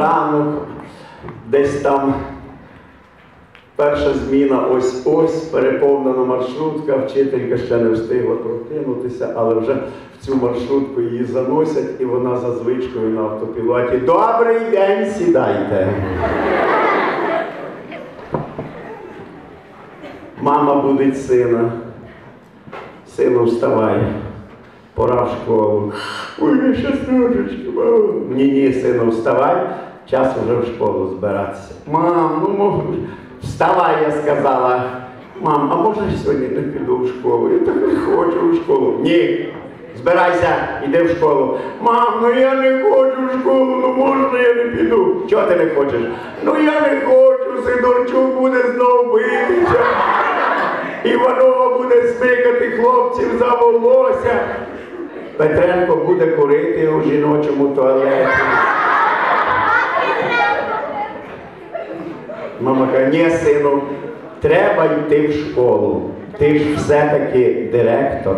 ранок, десь там перша зміна ось ось, переповнена маршрутка, вчителька ще не встигла прокинутися, але вже в цю маршрутку її заносять, і вона за звичкою на автопілоті. Добрий день, сідайте. Мама будить сина. Сину, вставай. Пора в школу. Ой, я щас трошечки, мамо. Ні, ні, сину, вставай. Час вже в школу збиратися. Мам, ну мов, вставай, я сказала. Мам, а можна я сьогодні не піду в школу? Я так не хочу в школу. Ні. Збирайся, іди в школу. Мам, ну я не хочу в школу, ну можна я не піду. Чого ти не хочеш? Ну я не хочу, Сидорчук буде знов битися. Іванова буде смикати хлопців за волосся. Петренко буде курити у жіночому туалеті. Мама каже, ні, сину, треба йти в школу. Ти ж все-таки директор.